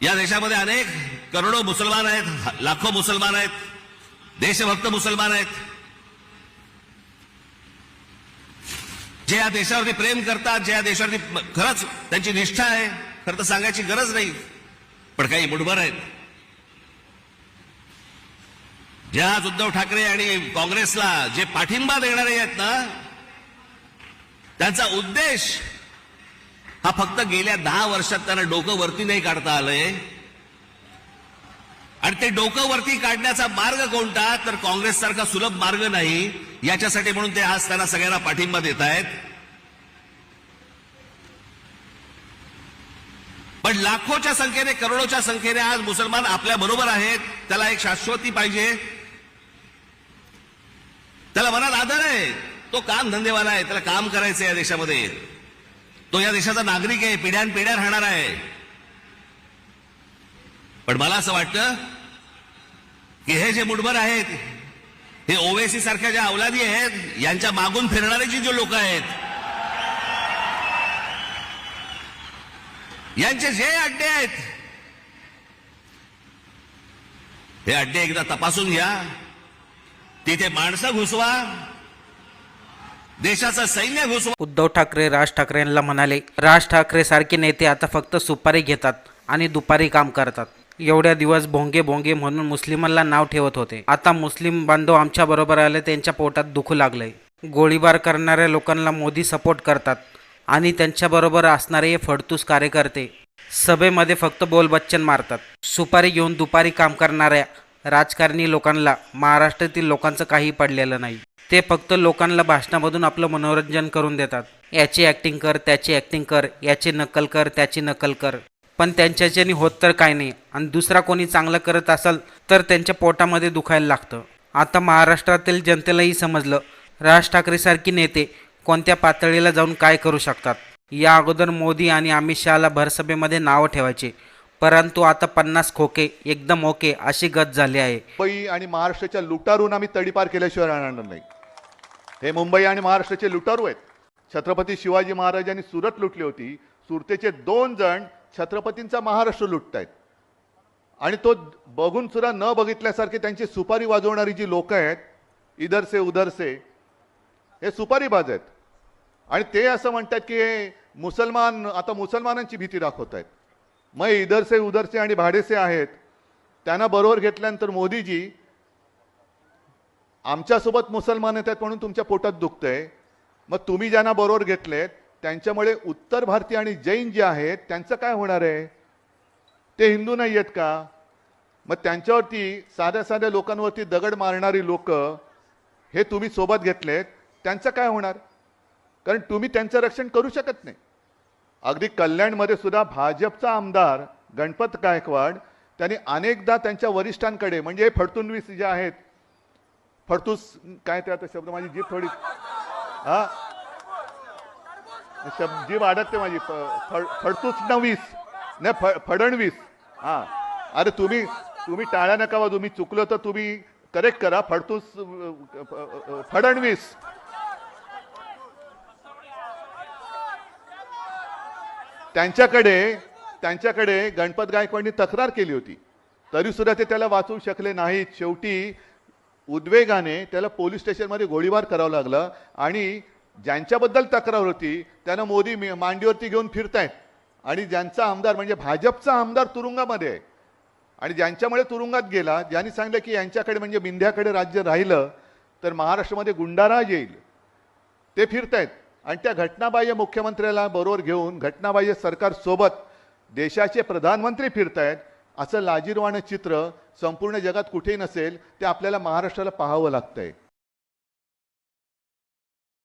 या देशामध्ये अनेक करोडो मुसलमान आहेत लाखो मुसलमान आहेत देशभक्त मुसलमान आहेत. जे या देशावरती प्रेम करतात जे या देशावरती खरंच त्यांची निष्ठा आहे खरं तर सांगायची गरज नाही पण काही मुठभर आहेत. जे आज उद्धव ठाकरे आणि काँग्रेसला जे पाठिंबा देणारे आहेत ना त्यांचा उद्देश हा फक्त गेल्या दहा वर्षात त्यांना डोकं वरती नाही काढता आलंय. आणि ते डोकं वरती काढण्याचा मार्ग कोणता? तर काँग्रेस सारखा सुलभ मार्ग नाही. याच्यासाठी म्हणून ते आज त्यांना सगळ्यांना पाठिंबा देत आहेत पण लाखोच्या संख्येने करोडोच्या संख्येने आज मुसलमान आपल्या बरोबर आहेत. त्याला एक शाश्वती पाहिजे. त्याला मनात आदर आहे. तो काम धंदेवाला आहे. त्याला काम करायचं या देशामध्ये. तो या देशाचा नागरिक आहे पिढ्यान पिढ्या राहणार आहे. पण मला असं वाटतं की हे जे मुठभर आहेत हे ओवेसी सारख्या ज्या अवलादी आहेत यांच्या मागून फिरणारे जी जे लोक आहेत यांचे जे अड्डे आहेत हे अड्डे एकदा तपासून घ्या. तिथे माणसं घुसवा देशाचं सैन्य घुसवा. उद्धव ठाकरे राज ठाकरे यांना म्हणाले राज ठाकरे सारखे नेते आता फक्त सुपारी घेतात आणि दुपारी काम करतात. एवढ्या दिवस भोंगे भोंगे म्हणून मुस्लिमांना नाव ठेवत होते. आता मुस्लिम बांधव आमच्या बरोबर आले त्यांच्या पोटात दुखू लागलंय. गोळीबार करणाऱ्या लोकांना मोदी सपोर्ट करतात आणि त्यांच्याबरोबर असणारे हे फडतूस कार्यकर्ते सभेमध्ये फक्त बोलबच्चन मारतात. सुपारी घेऊन दुपारी काम करणाऱ्या राजकारणी लोकांना महाराष्ट्रातील लोकांचं काही पडलेलं नाही. ते फक्त लोकांना भाषणामधून आपलं मनोरंजन करून देतात. याची ॲक्टिंग कर त्याची ॲक्टिंग कर याची नक्कल कर त्याची नक्कल कर. पण त्यांच्याच्यानी होत तर काय नाही. आणि दुसरा कोणी चांगलं करत असाल तर त्यांच्या पोटामध्ये दुखायला लागतं. आता महाराष्ट्रातील जनतेलाही समजलं राज ठाकरेसारखी नेते कोणत्या पातळीला जाऊन काय करू शकतात? या अगोदर मोदी आणि अमित शहाला भरसभेमध्ये नावं ठेवायचे. परंतु आता पन्नास खोके एकदम ओके अशी गत झाली आहे. पै आणि महाराष्ट्राच्या लुटारून आम्ही तडीपार केल्याशिवाय राहणार नाही. हे मुंबई आणि महाराष्ट्राचे लुटारू आहेत. छत्रपती शिवाजी महाराजांनी सुरत लुटली होती. सुरतेचे दोन जण छत्रपतींचा महाराष्ट्र लुटतायत. आणि तो बघून सुद्धा न बघितल्यासारखे त्यांची सुपारी वाजवणारी जी लोक आहेत इधरसे उधरसे हे सुपारीबाज आहेत. आणि ते असं म्हणतात की हे मुसलमान आता मुसलमानांची भीती दाखवत आहेत मग इधरसे उधरसे आणि भाडेसे आहेत. त्यांना बरोबर घेतल्यानंतर मोदीजी आमच्यासोबत मुसलमान येत आहेत म्हणून तुमच्या पोटात दुखतंय. मग तुम्ही ज्यांना बरोबर घेतलेत त्यांच्यामुळे उत्तर भारतीय आणि जैन जे आहेत त्यांचं काय होणार आहे? ते हिंदू नाही आहेत का? मग त्यांच्यावरती साध्या साध्या लोकांवरती दगड मारणारी लोक हे तुम्ही सोबत घेतलेत त्यांचं काय होणार? कारण तुम्ही त्यांचं रक्षण करू शकत नाही. अगदी कल्याणमध्ये सुद्धा भाजपचा आमदार गणपत गायकवाड त्यांनी अनेकदा त्यांच्या वरिष्ठांकडे म्हणजे हे फडतुनवीस जे आहेत फडतूस काय ते आता शब्द माझी जीभ थोडी हा? शब्द जीभ अडकते माझी. फड- फडतूस नवीस. नाही फ फडणवीस. हा. अरे तुम्ही तुम्ही टाळ्या नका वाजू तुम्ही चुकलो तर तुम्ही करेक्ट करा. फडतूस फडणवीस. त्यांच्याकडे त्यांच्याकडे गणपत गायकवाडनी तक्रार केली होती. तरी सुद्धा ते त्याला वाचवू शकले नाहीत. शेवटी उद्वेगाने त्याला पोलीस स्टेशनमध्ये गोळीबार करावं लागलं आणि ज्यांच्याबद्दल तक्रार होती त्यांना मोदी मी- मांडीवरती घेऊन फिरतायत. आणि ज्यांचा आमदार म्हणजे भाजपचा आमदार तुरुंगामध्ये आहे. आणि ज्यांच्यामुळे तुरुंगात गेला ज्यांनी सांगितलं की यांच्याकडे म्हणजे मिंध्याकडे राज्य राहिलं तर महाराष्ट्रामध्ये गुंडाराज येईल. ते फिरतायत. आणि त्या घटनाबाह्य मुख्यमंत्र्याला बरोबर घेऊन घटनाबाह्य सरकारसोबत देशाचे प्रधानमंत्री फिरतायत. असं लाजीरवाणं चित्र संपूर्ण जगात कुठेही नसेल ते आपल्याला महाराष्ट्राला पाहावं लागतंय.